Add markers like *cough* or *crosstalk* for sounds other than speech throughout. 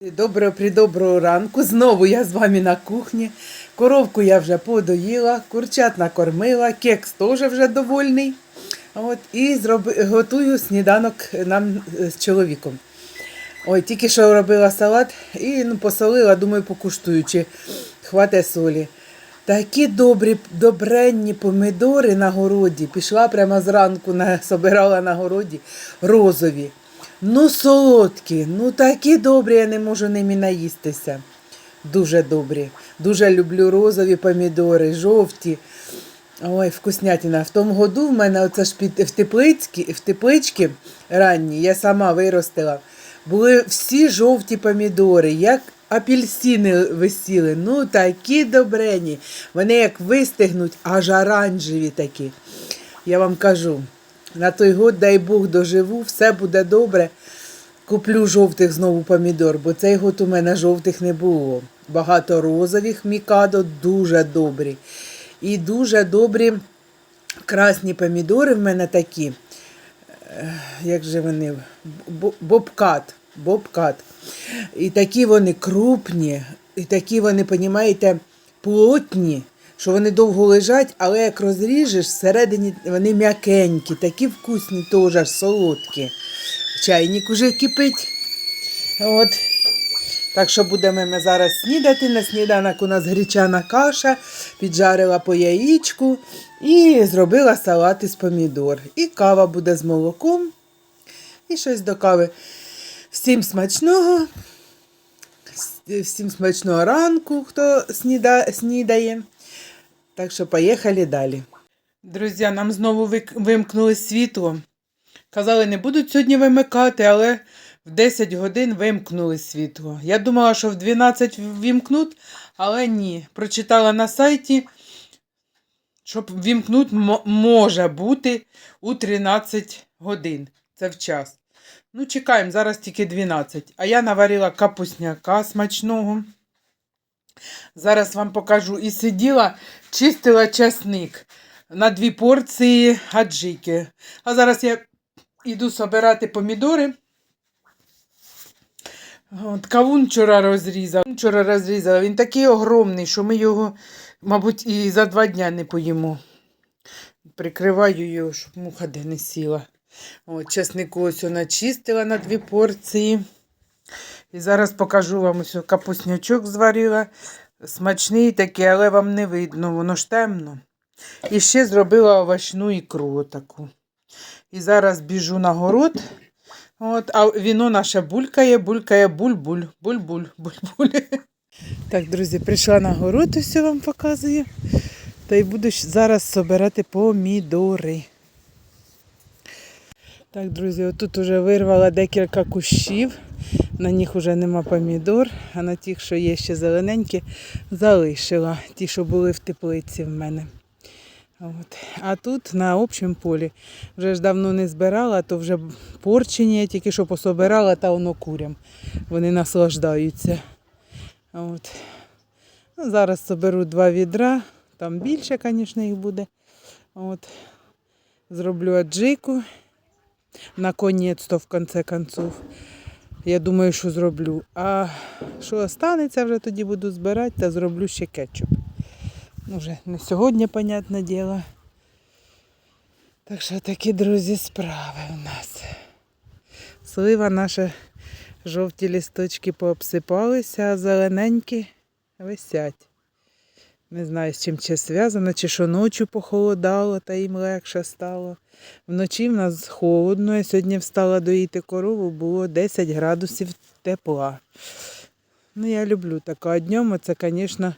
Доброго придоброго ранку. Знову я з вами на кухні. Коровку я вже подоїла, курчат накормила, кекс теж вже довольний. От, і зроби, готую сніданок нам е, з чоловіком. Ой, тільки що робила салат і ну, посолила, думаю, покуштую, чи солі. Такі добрі, добренні помидори на городі. Пішла прямо зранку, собирала на городі розові. Ну, солодкі, ну такі добрі, я не можу ними наїстися. Дуже добрі. Дуже люблю розові помідори, жовті. Ой, вкуснятина. В тому году в мене оце ж під, в, тепличці, в тепличці ранні, я сама виростила, були всі жовті помідори, як апельсини висіли. Ну, такі добрені. Вони як вистигнуть, аж оранжеві такі. Я вам кажу, на той год, дай Бог, доживу, все буде добре. Куплю жовтих знову помідор, бо цей год у мене жовтих не було. Багато розових мікадо, дуже добрі. І дуже добрі красні помідори в мене такі. Як же вони? Бобкат. Бобкат. І такі вони крупні, і такі вони, понімаєте, плотні, що вони довго лежать, але як розріжеш, всередині вони м'якенькі, такі вкусні, теж аж солодкі. Чайник уже кипить. От. Так що будемо ми зараз снідати. На сніданок у нас гречана каша, піджарила по яєчку і зробила салат із помідор. І кава буде з молоком. І щось до кави. Всім смачного. Всім смачного ранку, хто сніда, снідає. Так що поїхали далі. Друзі, нам знову вимкнули світло. Казали, не будуть сьогодні вимикати, але в 10 годин вимкнули світло. Я думала, що в 12 вімкнуть, але ні. Прочитала на сайті, щоб вімкнуть мо- може бути у 13 годин. Це в час. Ну, чекаємо, зараз тільки 12. А я наварила капусняка смачного. Зараз вам покажу. І сиділа, чистила часник на дві порції аджики. А зараз я Іду собирати помідори. От, кавун вчора розрізав. Вчора розрізала. Він такий огромний, що ми його, мабуть, і за два дня не поїмо. Прикриваю його, щоб муха де не сіла. От, чеснику ось начистила на дві порції. І зараз покажу вам ось капуснячок зварила. Смачний такий, але вам не видно, воно ж темно. І ще зробила овочну ікру таку. І зараз біжу на город. От, а віно наше булькає, булькає буль-буль, буль-буль, буль-буль. *laughs* Так, друзі, прийшла на город, ось вам показую. Та й буду зараз собирати помідори. Так, друзі, отут вже вирвала декілька кущів. На них вже нема помідор, а на тих, що є ще зелененькі, залишила. Ті, що були в теплиці в мене. От. А тут на общому полі вже ж давно не збирала, то вже порчені, тільки що пособирала, та воно курям. Вони наслаждаються. От. Ну, зараз соберу два відра, там більше, звісно, їх буде. От. Зроблю аджику. Наконець-то, в кінці концов. Я думаю, що зроблю. А що останеться, вже тоді буду збирати та зроблю ще кетчуп. Ну, вже не сьогодні, понятне діло. Так що такі, друзі, справи у нас. Слива наша жовті лісточки пообсипалися, а зелененькі висять. Не знаю, з чим це зв'язано, чи що ночі похолодало, та їм легше стало. Вночі в нас холодно, я сьогодні встала доїти корову, було 10 градусів тепла. Ну, я люблю таке. А днем це, звісно,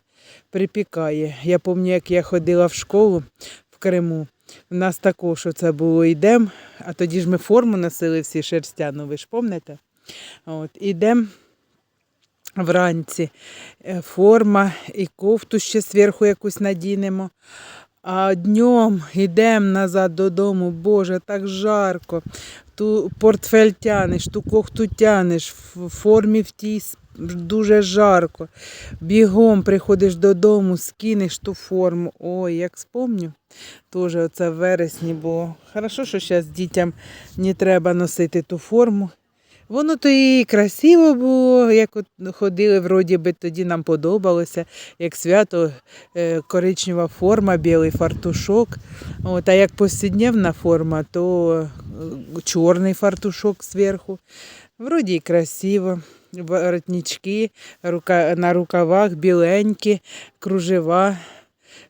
припікає. Я пам'ятаю, як я ходила в школу в Криму. У нас також це було йдемо, а тоді ж ми форму носили всі шерстяну, ви ж пам'ятаєте? От, ідемо вранці. е, Форма і кофту ще зверху якусь надінемо. А днем йдемо назад додому, Боже, так жарко. Ту портфель тянеш, ту кофту тянеш, в формі в тій дуже жарко. Бігом приходиш додому, скинеш ту форму. Ой, як спомню, теж оце в вересні було. Хорошо, що зараз дітям не треба носити ту форму. Воно то і красиво було, як ходили, вроді би тоді нам подобалося, як свято, е, коричнева форма, білий фартушок. От, а як повсякденна форма, то е, чорний фартушок зверху. Вроді і красиво. Воротнички, рука, на рукавах біленькі, кружева.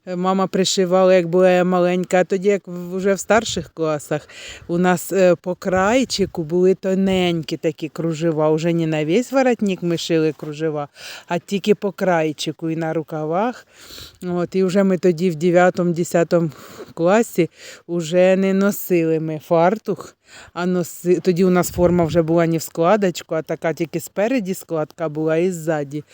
Е, Мама пришивала, як була я маленька, а тоді, як вже в старших класах, у нас е, по крайчику були тоненькі такі кружева. Уже не на весь воротник ми шили кружева, а тільки по крайчику і на рукавах. От, і вже ми тоді в 9-10 класі вже не носили ми фартух, а носи... тоді у нас форма вже була не в складочку, а така тільки спереді складка була і ззаді.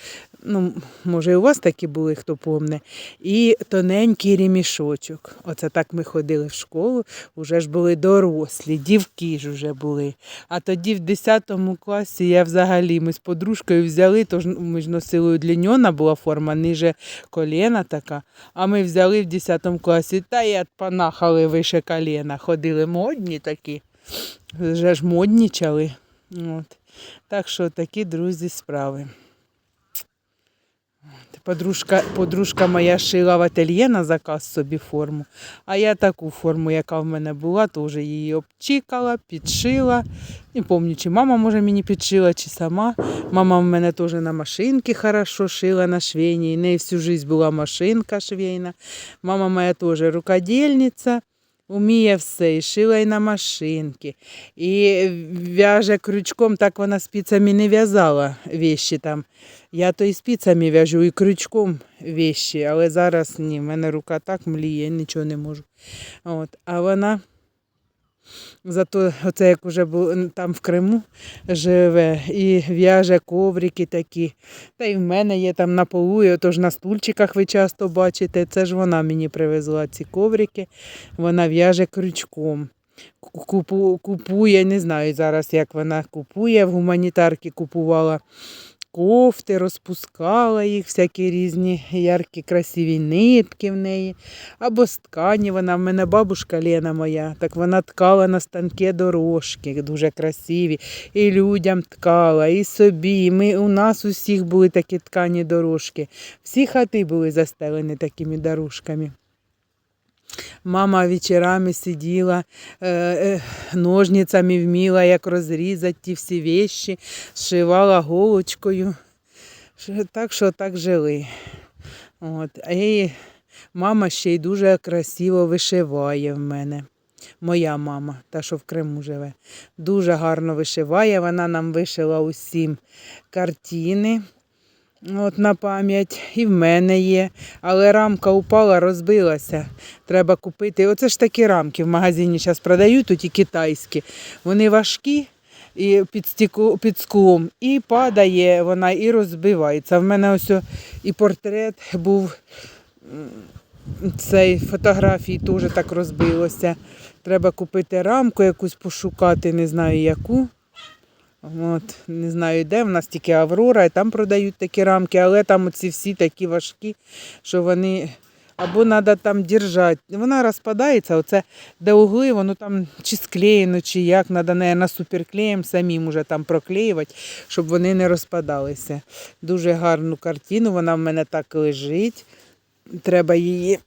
Ну, може, і у вас такі були, хто помне. І тоненький ремішочок. Оце так ми ходили в школу, вже ж були дорослі, дівки ж вже були. А тоді в 10 класі я взагалі ми з подружкою взяли, тож ми ж носили удлінена була форма, ниже коліна така. А ми взяли в 10 класі та й панахали вище коліна. Ходили модні такі. Вже ж моднічали. От. Так що такі друзі справи. Подружка, подружка моя шила в ательє на заказ собі форму, а я таку форму, яка в мене була, теж її обчікала, підшила. Не пам'ятаю, чи мама може мені підшила, чи сама. Мама в мене теж на машинці хорошо шила на швейній. В неї всю життя була машинка швейна. Мама моя теж рукодільниця. Уміє все, і шила і на машинки, і в'яже крючком, так вона спицями не в'язала віші там. Я то і спицями в'яжу, і крючком віші, але зараз ні, в мене рука так мліє, нічого не можу. От. А вона зато оце як був там в Криму живе і в'яже коврики такі. Та й в мене є там на полу, і отож на стульчиках ви часто бачите. Це ж вона мені привезла ці коврики. Вона в'яже крючком. Купу, купує, не знаю зараз, як вона купує, в гуманітарки купувала кофти, розпускала їх, всякі різні яркі, красиві нитки в неї. Або з ткані. Вона в мене бабушка Лена моя, так вона ткала на станки дорожки, дуже красиві. І людям ткала, і собі. Ми, у нас усіх були такі ткані дорожки. Всі хати були застелені такими дорожками. Мама вечорами сиділа, е, е, ножницями вміла, як розрізати ті всі вещі, зшивала голочкою. Так що так жили. От. Її мама ще й дуже красиво вишиває в мене. Моя мама, та, що в Криму живе, дуже гарно вишиває. Вона нам вишила усім картини. От на пам'ять і в мене є, але рамка упала, розбилася. Треба купити. Оце ж такі рамки в магазині зараз продають, тут і китайські. Вони важкі і під, стіку, під склом, і падає вона і розбивається. В мене ось і портрет був цей фотографії теж так розбилося. Треба купити рамку якусь пошукати, не знаю яку. От, не знаю, де. В нас тільки Аврора, і там продають такі рамки, але там оці всі такі важкі, що вони або треба там держати. Вона розпадається, оце де угли, воно там чи склеєно, чи як, треба, мабуть, суперклеєм самим уже там проклеювати, щоб вони не розпадалися. Дуже гарну картину, вона в мене так лежить. Треба її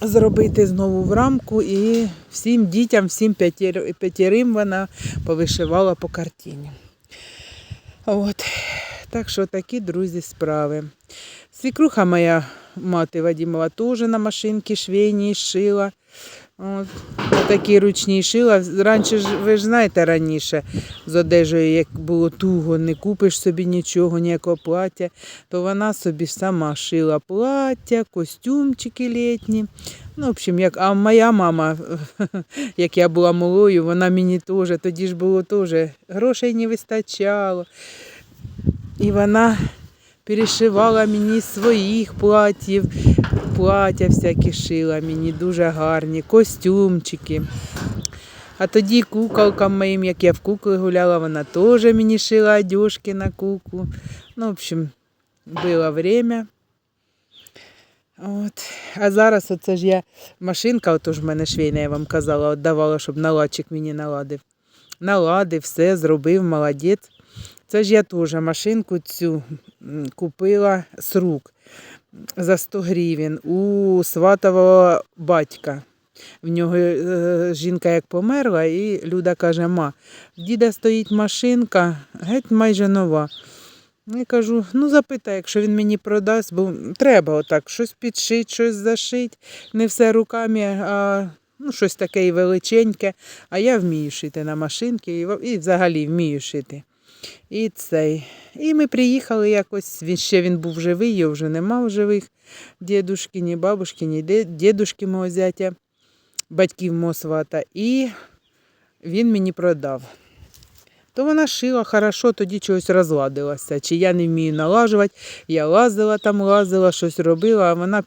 зробити знову в рамку і всім дітям, всім п'ятір- п'ятірим вона повишивала по картині. От. Так що такі друзі справи. Свікруха моя мати Вадимова теж на машинці швейній шила. От. Такі ручні шила. Раніше ж, ви ж знаєте, раніше з одежею, як було туго, не купиш собі нічого, ніякого плаття, то вона собі сама шила плаття, костюмчики літні. Ну, в общем, як, а моя мама, *laughs* як я була малою, вона мені теж, тоді ж було теж, грошей не вистачало. І вона перешивала мені своїх платів, плаття всякі шила мені, дуже гарні, костюмчики. А тоді куколкам моїм, як я в кукли гуляла, вона теж мені шила одежки на куклу. Ну, в общем, було время. От. А зараз оце ж я машинка, ото ж в мене швейна, я вам казала, віддавала, щоб наладчик мені наладив. наладив, все зробив, молодець. Це ж я теж машинку цю купила з рук за 100 гривень у сватового батька. В нього е, жінка як померла, і Люда каже: ма, діда стоїть машинка, геть майже нова. Я кажу, ну запитай, якщо він мені продасть, бо треба отак щось підшити, щось зашити. Не все руками, а ну, щось таке і величеньке. А я вмію шити на машинки і, і взагалі вмію шити. І цей. І ми приїхали якось. Він ще він був живий, його вже нема в живих. Дідушки, ні бабушки, ні дідушки мого зятя, батьків мого свата. І він мені продав. То вона шила хорошо, тоді чогось розладилася. Чи я не вмію налажувати, я лазила там, лазила, щось робила, а вона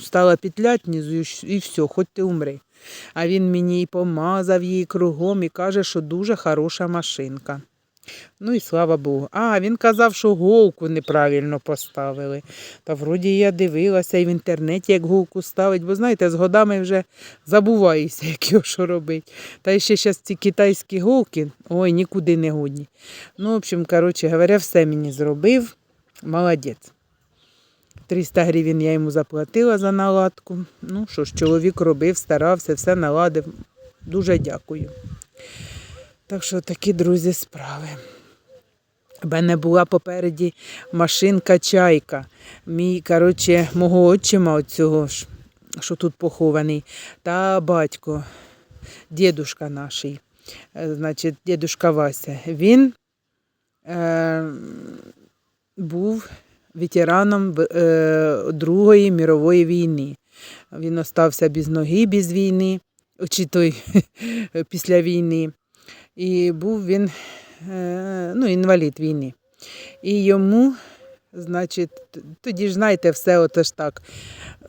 стала петлять і все, хоч ти умри. А він мені і помазав її кругом і каже, що дуже хороша машинка. Ну і слава Богу. А, він казав, що голку неправильно поставили. Та вроді я дивилася і в інтернеті, як голку ставить, бо знаєте, з годами вже забуваєшся, як його що робить. Та ще зараз ці китайські голки, ой, нікуди не годні. Ну, в общем, коротше говоря, все мені зробив. Молодець. 300 гривень я йому заплатила за наладку. Ну що ж, чоловік робив, старався, все наладив. Дуже дякую. Так що такі, друзі, справи. У мене була попереді машинка чайка. Мій, коротше, мого отчима оцього ж, що тут похований, та батько, дідушка наш, е, значить, дідушка Вася. Він е, був ветераном е, Другої мірової війни. Він остався без ноги без війни, чи той *laughs* після війни. І був він е, ну, інвалід війни. І йому, значить, тоді ж знаєте, все оце ж так.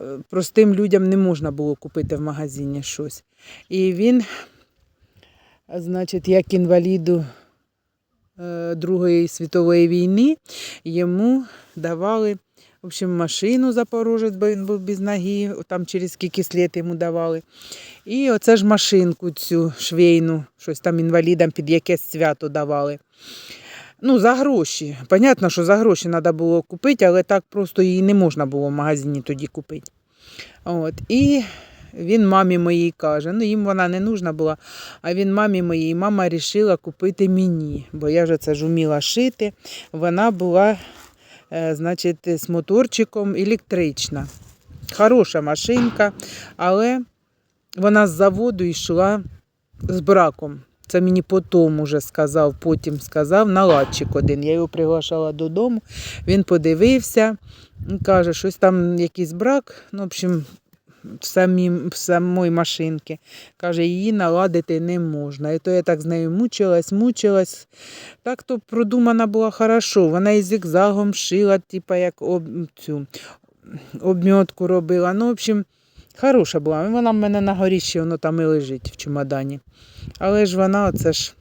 е, Простим людям не можна було купити в магазині щось. І він, значить, як інваліду е, Другої світової війни, йому давали. В общем, машину Запорожець, бо він був без ноги, там через скільки слід йому давали. І оце ж машинку цю швейну, щось там інвалідам під якесь свято давали. Ну, за гроші. Понятно, що за гроші треба було купити, але так просто її не можна було в магазині тоді купити. От. І він мамі моїй каже, ну їм вона не нужна була, а він мамі моїй, мама вирішила купити мені, бо я вже це ж вміла шити. Вона була, значить, з моторчиком електрична. Хороша машинка, але вона з заводу йшла з браком. Це мені потім уже сказав, потім сказав наладчик один. Я його приглашала додому. Він подивився, каже, щось там якийсь брак. Ну, в общем, в самої машинки. Каже, її наладити не можна. І то я так з нею мучилась, мучилась. Так то продумана була хорошо. Вона і зігзагом шила, типа як об, цю обмітку робила. Ну, в общем, хороша була. Вона в мене на горіщі, воно там і лежить в чемодані. Але ж вона оце ж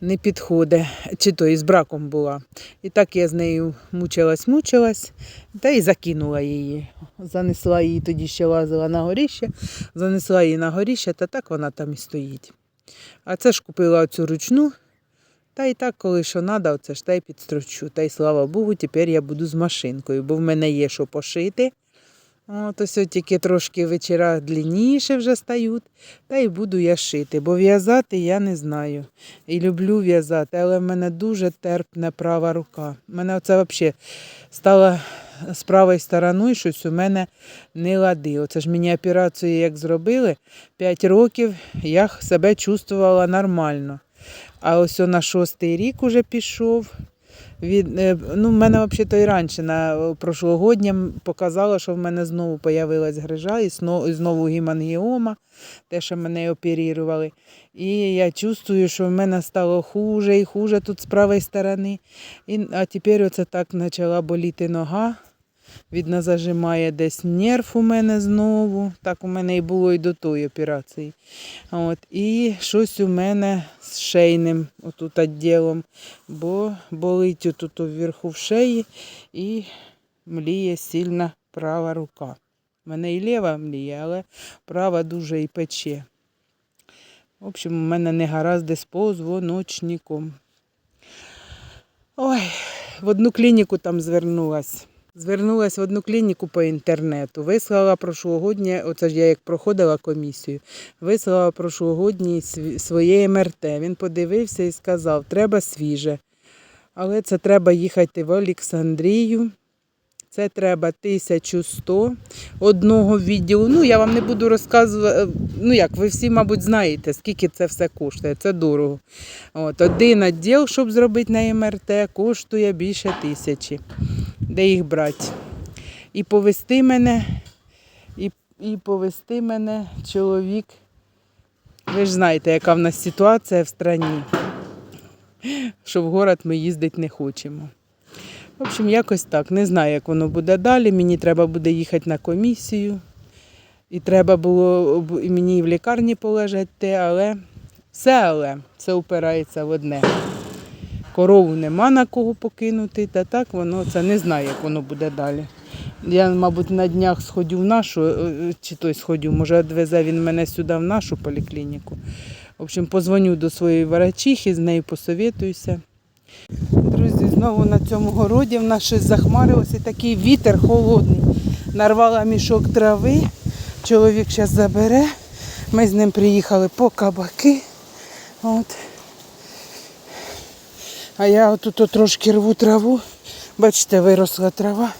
не підходить, чи то і з браком була. І так я з нею мучилась, мучилась, та й закинула її. Занесла її, тоді ще лазила на горіще, занесла її на горіще, та так вона там і стоїть. А це ж купила оцю ручну, та й так, коли що треба, оце ж та й підстрочу. Та й слава Богу, тепер я буду з машинкою, бо в мене є що пошити. От ось тільки трошки вечора длинніше вже стають, та й буду я шити, бо в'язати я не знаю. І люблю в'язати, але в мене дуже терпне права рука. У мене оце взагалі стало з правою стороною щось у мене не лади. Оце ж мені операцію як зробили 5 років, я себе чувствувала нормально. А ось на шостий рік уже пішов. Від, е, ну, в мене взагалі і раніше на прошлогоднім показало, що в мене знову з'явилась грижа і знову, гемангіома, те, що мене оперували. І я чувствую, що в мене стало хуже і хуже тут з правої сторони. І, а тепер оце так почала боліти нога. Видно, зажимає десь нерв у мене знову. Так у мене і було і до тої операції. От. І щось у мене з шейним отут відділом, бо болить отут вверху в шиї і мліє сильно права рука. У мене і ліва мліє, але права дуже і пече. В общем, у мене не гаразди з позвоночником. Ой, в одну клініку там звернулась. Звернулась в одну клініку по інтернету. Вислала прошлогоднє, оце ж я як проходила комісію, вислала прошлогодній своє МРТ. Він подивився і сказав, треба свіже. Але це треба їхати в Олександрію. Це треба 1100 одного відділу. Ну, я вам не буду розказувати. Ну як, ви всі, мабуть, знаєте, скільки це все коштує. Це дорого. От, один відділ, щоб зробити на МРТ, коштує більше тисячі. Де їх брати? І повести мене, і, і повести мене чоловік. Ви ж знаєте, яка в нас ситуація в страні, що в город ми їздити не хочемо. В общем, якось так. Не знаю, як воно буде далі. Мені треба буде їхати на комісію. І треба було і мені в лікарні полежати, але все але це упирається в одне. Корову нема на кого покинути, та так воно це не знаю, як воно буде далі. Я, мабуть, на днях сходю в нашу, е, чи той сходю, може, відвезе він мене сюди в нашу поліклініку. В общем, позвоню до своєї врачихи, з нею посовітуюся. Друзі, знову на цьому городі в нас щось захмарилося, такий вітер холодний. Нарвала мішок трави, чоловік зараз забере. Ми з ним приїхали по кабаки. От. А я отут трошки рву траву. Бачите, виросла трава,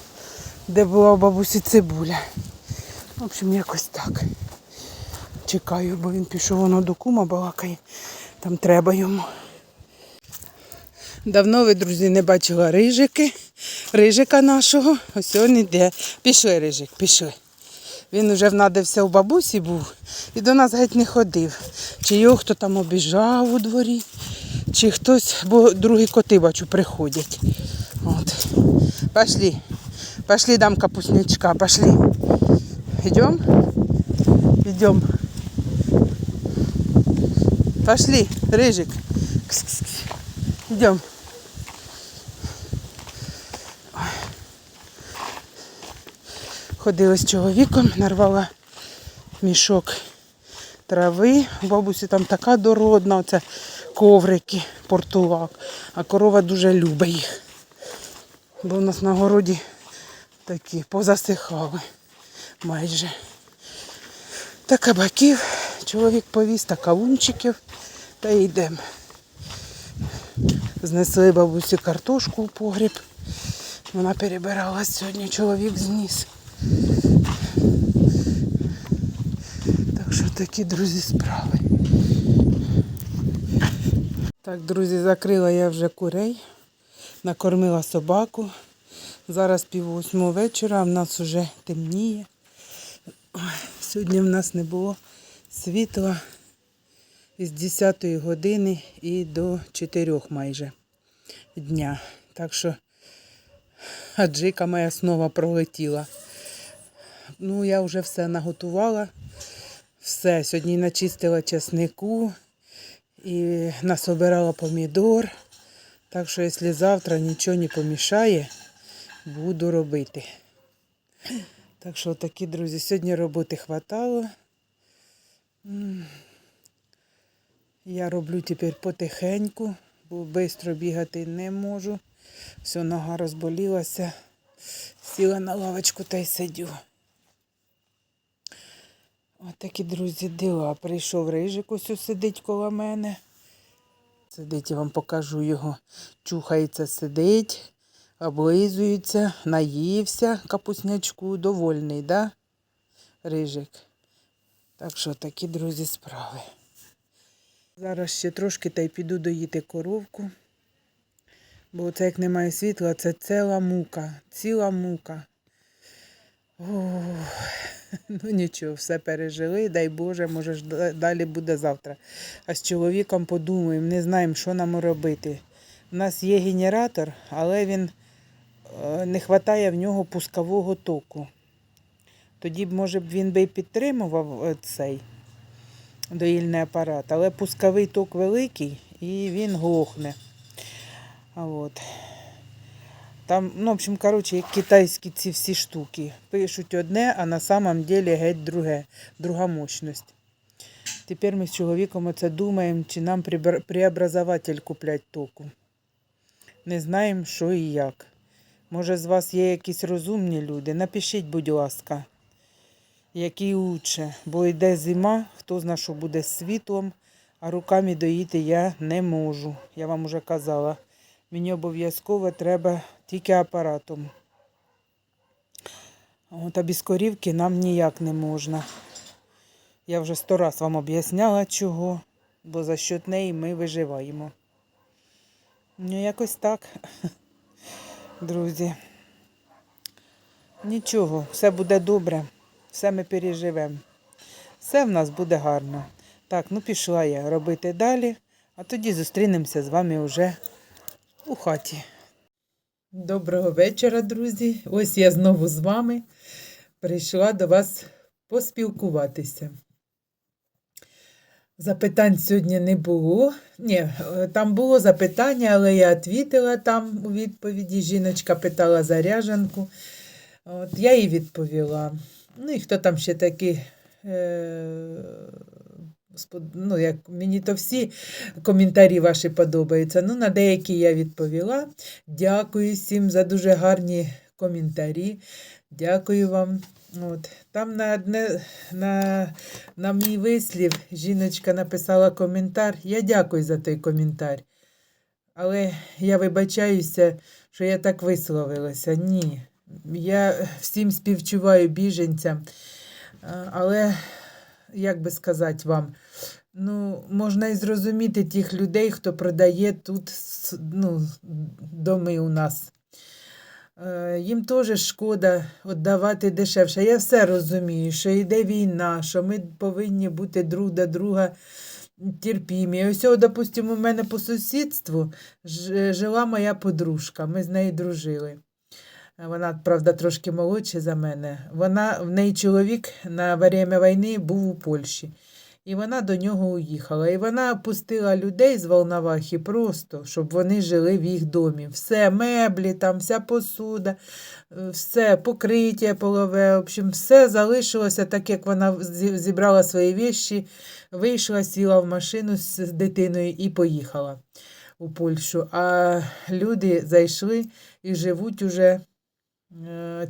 де була у бабусі цибуля. В общем, якось так. Чекаю, бо він пішов воно до кума балакає. Там треба йому. Давно ви, друзі, не бачила рижики. Рижика нашого. Ось він іде. Пішли, рижик, пішли. Він вже внадився у бабусі був і до нас геть не ходив. Чи його хто там обіжав у дворі, чи хтось, бо другі коти, бачу, приходять. От. Пошли. Пошли, дам капуснячка, пошли. Идем? Идем. Пошли, рыжик. Кс-кс-кс. Ходила з чоловіком, нарвала мішок трави. Бабусі там така дородна, оце коврики, портулак. А корова дуже любить їх. Бо в нас на городі такі позасихали майже. Та кабаків чоловік повіз, та кавунчиків, та йдемо. Знесли бабусі картошку у погріб. Вона перебирала сьогодні, чоловік зніс. Так що такі, друзі, справи. Так, друзі, закрила я вже курей, накормила собаку. Зараз пів восьмого вечора, в нас вже темніє. Сьогодні в нас не було світла з 10 години і до 4 майже дня. Так що аджика моя знову пролетіла. Ну, я вже все наготувала. Все, сьогодні начистила чеснику і насобирала помідор. Так що, якщо завтра нічого не помішає, буду робити. Так що такі, друзі, сьогодні роботи хватало. Я роблю тепер потихеньку, бо швидко бігати не можу. Все, нога розболілася. Сіла на лавочку та й сидю. Ось такі, друзі, діла. Прийшов рижик, ось сидить коло мене. Сидить, я вам покажу його. Чухається, сидить, облизується, наївся капуснячку, довольний, да? Рижик. Так що такі, друзі, справи. Зараз ще трошки та й піду доїти коровку. Бо це як немає світла, це ціла мука, ціла мука. Ох, *laughs* ну нічого, все пережили, дай Боже, може ж далі буде завтра. А з чоловіком подумаємо, не знаємо, що нам робити. У нас є генератор, але він е, не вистачає в нього пускового току. Тоді б, може він би і підтримував е, цей доїльний апарат, але пусковий ток великий і він глохне. От. Там, ну, в общем, коротше, як китайські ці всі штуки. Пишуть одне, а на самом деле геть друге, друга мощність. Тепер ми з чоловіком оце думаємо, чи нам преобразователь купляти току. Не знаємо, що і як. Може, з вас є якісь розумні люди? Напишіть, будь ласка, який лучше. Бо йде зима, хто зна, що буде з світлом, а руками доїти я не можу. Я вам уже казала. Мені обов'язково треба тільки апаратом. От, а без корівки нам ніяк не можна. Я вже сто раз вам об'ясняла чого, бо за счет неї ми виживаємо. Ну, якось так, *laughs* друзі. Нічого, все буде добре, все ми переживемо. Все в нас буде гарно. Так, ну пішла я робити далі, а тоді зустрінемося з вами вже у хаті. Доброго вечора, друзі. Ось я знову з вами прийшла до вас поспілкуватися. Запитань сьогодні не було. Ні, е, там було запитання, але я відповіла там у відповіді. Жіночка питала за ряжанку. От, я їй відповіла. Ну і хто там ще такий. Е- ну, як, мені то всі коментарі ваші подобаються. Ну, на деякі я відповіла. Дякую всім за дуже гарні коментарі. Дякую вам. От. Там на, одне, на, на мій вислів жіночка написала коментар. Я дякую за той коментар. Але я вибачаюся, що я так висловилася. Ні. Я всім співчуваю біженцям. Але, як би сказати вам, ну, можна і зрозуміти тих людей, хто продає тут ну, доми у нас. Е, Їм теж шкода віддавати дешевше. Я все розумію, що йде війна, що ми повинні бути друг до друга терпімі. Ось, допустимо, у мене по сусідству жила моя подружка, ми з нею дружили. Вона, правда, трошки молодша за мене. Вона, в неї чоловік на время війни був у Польщі. І вона до нього уїхала. І вона пустила людей з Волновахи просто, щоб вони жили в їх домі. Все, меблі, там, вся посуда, все, покриття полове, в общем, все залишилося так, як вона зібрала свої віші, вийшла, сіла в машину з дитиною і поїхала у Польщу. А люди зайшли і живуть уже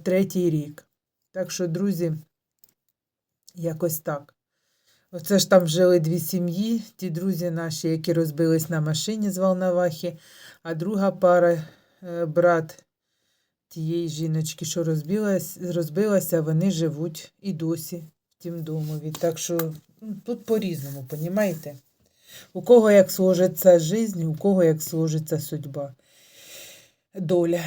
третій рік. Так що, друзі, якось так. Оце ж там жили дві сім'ї, ті друзі наші, які розбились на машині з Волновахи, а друга пара, е, брат тієї жіночки, що розбилась, розбилася, вони живуть і досі в тім домові. Так що ну, тут по-різному, понімаєте? У кого як сложиться життя, у кого як сложиться судьба, доля.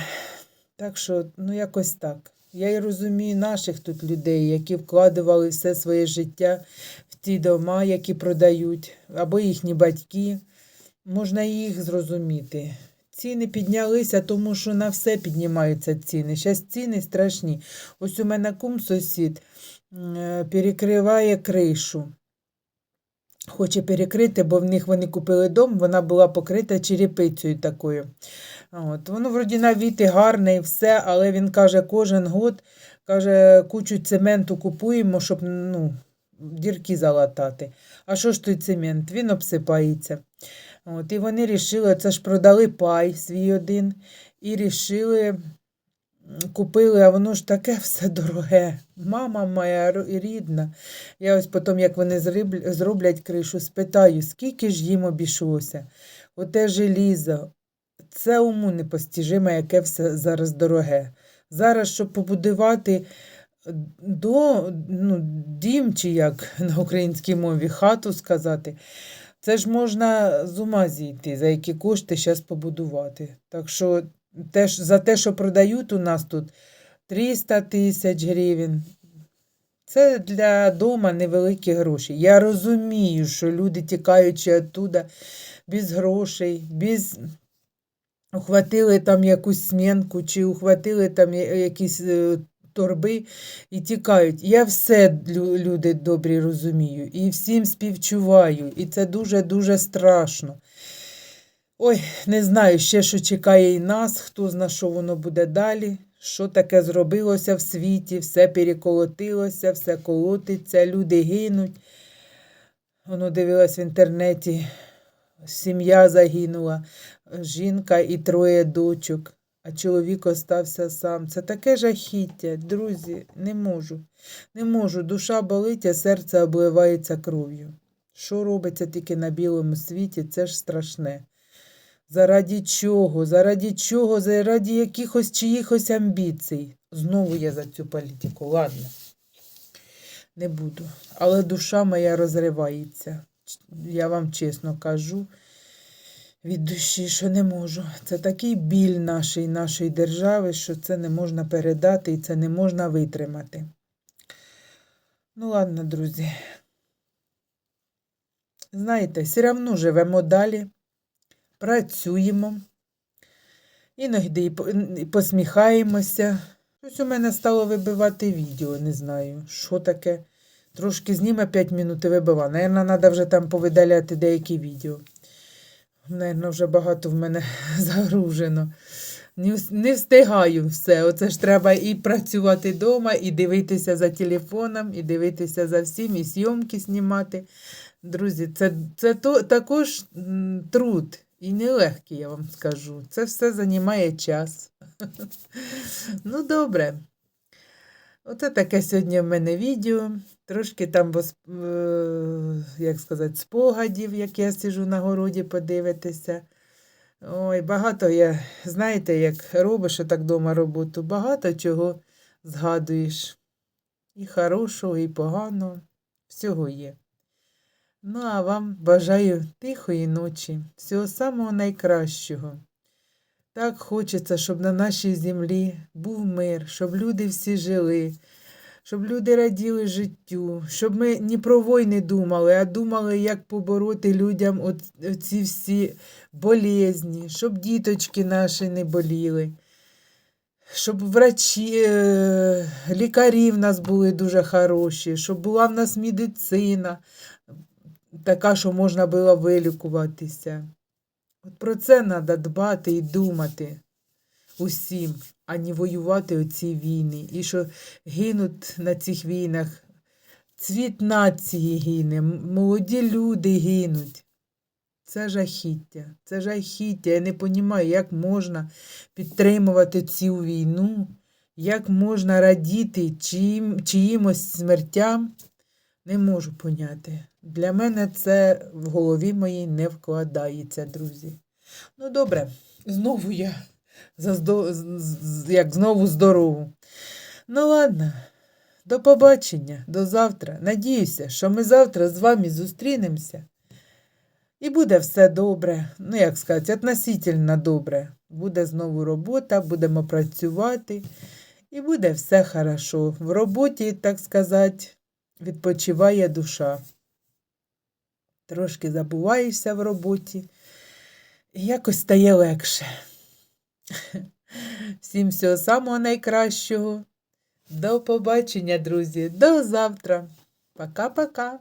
Так що, ну, якось так. Я і розумію наших тут людей, які вкладували все своє життя в ті дома, які продають, або їхні батьки. Можна їх зрозуміти. Ціни піднялися, тому що на все піднімаються ціни. Зараз ціни страшні. Ось у мене кум сусід е, перекриває кришу. Хоче перекрити, бо в них вони купили дом, вона була покрита черепицею такою. От. Воно вроді на віти гарне і все, але він каже, кожен год каже, кучу цементу купуємо, щоб ну, дірки залатати. А що ж той цемент? Він обсипається. От, і вони рішили, це ж продали пай свій один, і рішили, купили, а воно ж таке все дороге. Мама моя рідна. Я ось потім, як вони зроблять кришу, спитаю, скільки ж їм обійшлося. Оте желізо, це уму непостіжимо, яке все зараз дороге. Зараз, щоб побудувати до, ну, дім, чи як *laughs* на українській мові, хату сказати, це ж можна з ума зійти, за які кошти зараз побудувати. Так що теж, за те, що продають у нас тут 300 тисяч гривень, це для дома невеликі гроші. Я розумію, що люди, тікаючи оттуда без грошей, без ухватили там якусь смінку, чи ухватили там якісь е, торби і тікають. Я все, люди добрі, розумію, і всім співчуваю, і це дуже-дуже страшно. Ой, не знаю ще, що чекає і нас, хто зна, що воно буде далі, що таке зробилося в світі, все переколотилося, все колотиться, люди гинуть. Воно дивилась в інтернеті. Сім'я загинула, жінка і троє дочок, а чоловік остався сам. Це таке жахіття, друзі, не можу. Не можу. Душа болить, а серце обливається кров'ю. Що робиться тільки на білому світі, це ж страшне. Зараді чого? Зараді чого? Зараді якихось чиїхось амбіцій. Знову я за цю політику, ладно. Не буду. Але душа моя розривається. Я вам чесно кажу від душі, що не можу. Це такий біль нашої, нашої держави, що це не можна передати і це не можна витримати. Ну, ладно, друзі. Знаєте, все одно живемо далі, працюємо, іноді посміхаємося. Щось у мене стало вибивати відео, не знаю, що таке. Трошки зніме 5 минут і вибива. Наверно, треба вже там повидаляти деякі відео. Наверно, вже багато в мене *laughs* загружено. Не, встигаю все. Оце ж треба і працювати вдома, і дивитися за телефоном, і дивитися за всім, і зйомки знімати. Друзі, це, це то, також труд. І нелегкий, я вам скажу. Це все займає час. *laughs* Ну, добре. Оце таке сьогодні в мене відео. Трошки там, е, як сказати, спогадів, як я сижу на городі, подивитися. Ой, багато я, знаєте, як робиш отак вдома роботу, багато чого згадуєш. І хорошого, і поганого. Всього є. Ну, а вам бажаю тихої ночі, всього самого найкращого. Так хочеться, щоб на нашій землі був мир, щоб люди всі жили, щоб люди раділи життю, щоб ми не про війни думали, а думали, як побороти людям оці всі болезні, щоб діточки наші не боліли, щоб врачі, е, лікарі в нас були дуже хороші, щоб була в нас медицина, така, що можна було вилікуватися. От про це треба дбати і думати усім, а не воювати оці війни. І що гинуть на цих війнах, цвіт нації гине, молоді люди гинуть. Це жахіття, це жахіття. Я не розумію, як можна підтримувати цю війну, як можна радіти чиїм, чиїмось смертям. Не можу поняти. Для мене це в голові моїй не вкладається, друзі. Ну, добре, знову я за здо... з- з- як знову здорову. Ну, ладно, до побачення, до завтра. Надіюся, що ми завтра з вами зустрінемося. І буде все добре. Ну, як сказати, относительно добре. Буде знову робота, будемо працювати, і буде все хорошо. В роботі, так сказати, відпочиває душа. Трошки забуваєшся в роботі, і якось стає легше. *laughs* Всім всього самого найкращого. До побачення, друзі. До завтра. Пока-пока.